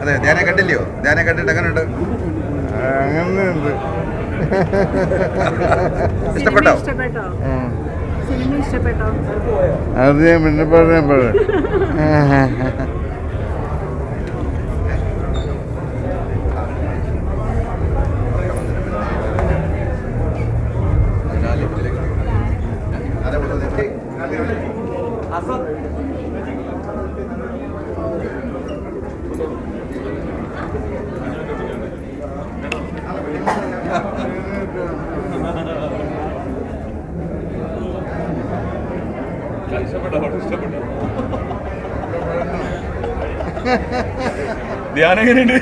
അതെ ധ്യാനെ കണ്ടില്ലയോ? ധ്യാനെ കണ്ടിട്ട് അങ്ങനെ ഉണ്ട് ഇഷ്ടപ്പെട്ടോ? ഇഷ്ടപ്പെട്ടോ? അത് ഞാൻ പിന്നെ പറയാൻ പറയാം ധ്യാനം എങ്ങനെയുണ്ട്?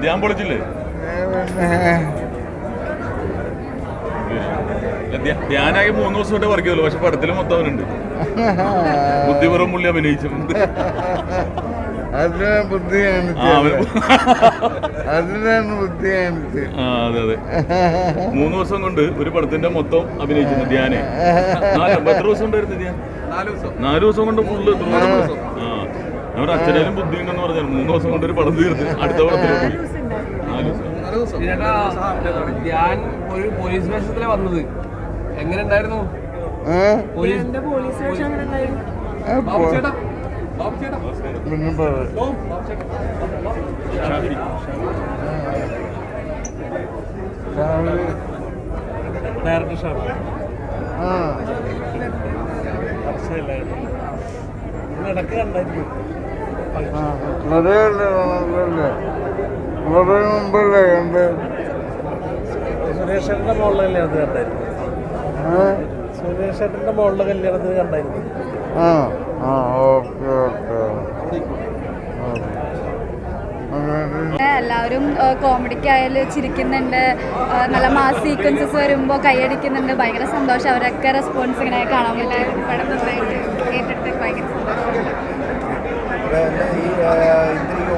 ധ്യാൻ പൊളിച്ചില്ലേ? ധ്യ- ധ്യാനായി മൂന്ന് ദിവസം തൊട്ടേ വർക്ക് ചെയ്തല്ലോ പക്ഷെ പടത്തിൽ മൊത്തം അവനുണ്ട് ബുദ്ധിപൂർവം പുള്ളി അഭിനയിച്ചിട്ടുണ്ട്. ബുദ്ധി അതിനാണ് ബുദ്ധി അതെ അതെ. മൂന്ന് വർഷം കൊണ്ട് ഒരു പടത്തിന്റെ മൊത്തം അഭിനയിച്ചിരുന്നു ധ്യാനെ നാല് എത്ര ദിവസം ഉണ്ടായിരുന്നു ധ്യാൻ നാല് ദിവസം. കൊണ്ട് ഫുള്ള് ആ. നമ്മുടെ അച്ഛനും ബുദ്ധി ഉണ്ടെന്ന് പറഞ്ഞാൽ മൂന്ന് ദിവസം കൊണ്ട് ഒരു പടം തീർത്ത് അടുത്ത പടത്തിലോട്ട്. ഞാൻ ഒരു പോലീസ് വേഷത്തിലെ വന്നത്. എങ്ങനെ ഉണ്ടായിരുന്നു? പോലീസ് കുറെ മുമ്പല്ലേ കണ്ട് സുരേഷേട്ടന്റെ മോളിലെ കല്യാണത്തിന് കണ്ടായിരുന്നു ഏ? മോളിലെ കല്യാണത്തിൽ കണ്ടായിരുന്നു. ആ ആ ഓക്കെ എല്ലാവരും കോമഡിക്കായാലും ചിരിക്കുന്നുണ്ട്. നല്ല മാസ് സീക്വൻസസ് വരുമ്പോൾ കൈയടിക്കുന്നുണ്ട്. ഭയങ്കര സന്തോഷം. അവരൊക്കെ റെസ്പോൺസ് ഇങ്ങനെ കാണാൻ പറ്റും. പടം നന്നായിട്ട് ഏറ്റെടുത്ത് ഭയങ്കര സന്തോഷം ഈ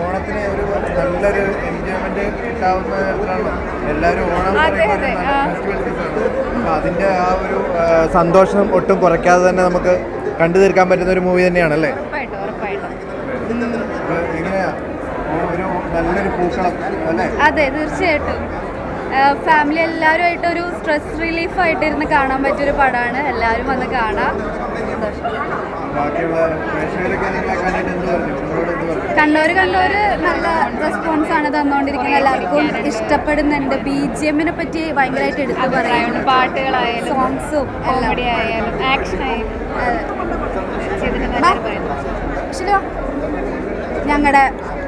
ഓണത്തിന് ഒരു നല്ലൊരു എൻജോയ്മെന്റ് കിട്ടാവുന്ന തരത്തിലാണ് എല്ലാവരും ഓണം അതിന്റെ ആ ഒരു സന്തോഷം ഒട്ടും കുറയ്ക്കാതെ തന്നെ നമുക്ക് കണ്ടു തീർക്കാൻ പറ്റുന്ന ഒരു മൂവി തന്നെയാണ് അല്ലേ അതെ തീർച്ചയായിട്ടും. ഫാമിലി എല്ലാവരുമായിട്ട് ഒരു സ്ട്രെസ് റിലീഫ് ആയിട്ട് ഇരുന്ന് കാണാൻ പറ്റിയ ഒരു പടമാണ്. എല്ലാവരും വന്ന് കാണാം. കണ്ടവർ കണ്ടവർ നല്ല റെസ്പോൺസ് ആണ് തന്നുകൊണ്ടിരിക്കുന്നത് എല്ലാവർക്കും ഇഷ്ടപ്പെടുന്നുണ്ട്. ബി ജി എമ്മിനെ പറ്റി ഭയങ്കരമായിട്ട് എടുത്തു പറയാനുണ്ട് പാട്ടുകളായാലും സോങ്സും ആക്ഷൻ ആയാലും ഞങ്ങളുടെ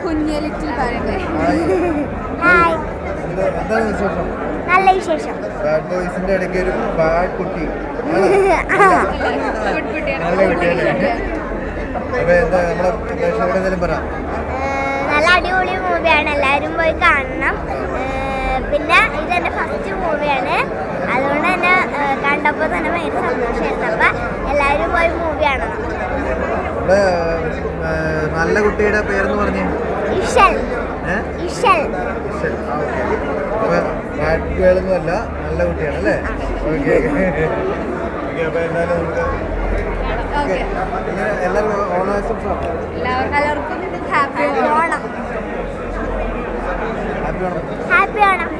കുഞ്ഞ് ലിറ്റിൽ പറയുന്നത് ഹായ്. എന്ത് എന്താണ് വിശേഷം? നല്ല വിശേഷം. ബാഡ് ബോയ്സിന്റെ ഇടയ്ക്ക് ഒരു ബാഡ് കുട്ടി. നല്ല അപ്പൊ എന്താ നമ്മളെ പ്രേക്ഷകരുടെ എന്തെങ്കിലും പറ. നല്ല അടിപൊളി മൂവിയാണ്. എല്ലാവരും പോയി കാണണം. പിന്നെ ഇതെന്റെ ഫസ്റ്റ് മൂവിയാണ്. അതുകൊണ്ട് തന്നെ കണ്ടപ്പോൾ തന്നെ ഭയങ്കര സന്തോഷമായിരുന്നു അപ്പം എല്ലാവരും പോയി മൂവി കാണണം. ഇവിടെ നല്ല കുട്ടിയുടെ പേരെന്ന് പറഞ്ഞു? അല്ല നല്ല കുട്ടിയാണ് അല്ലേ? ഓക്കെ. ഓക്കെ അപ്പൊ എന്തായാലും നമുക്ക് ഓക്കെ. ഇങ്ങനെ എല്ലാവർക്കും ഓണാശംസ എല്ലാവർക്കും ഹാപ്പി ഓണം. ഹാപ്പി ഓണം.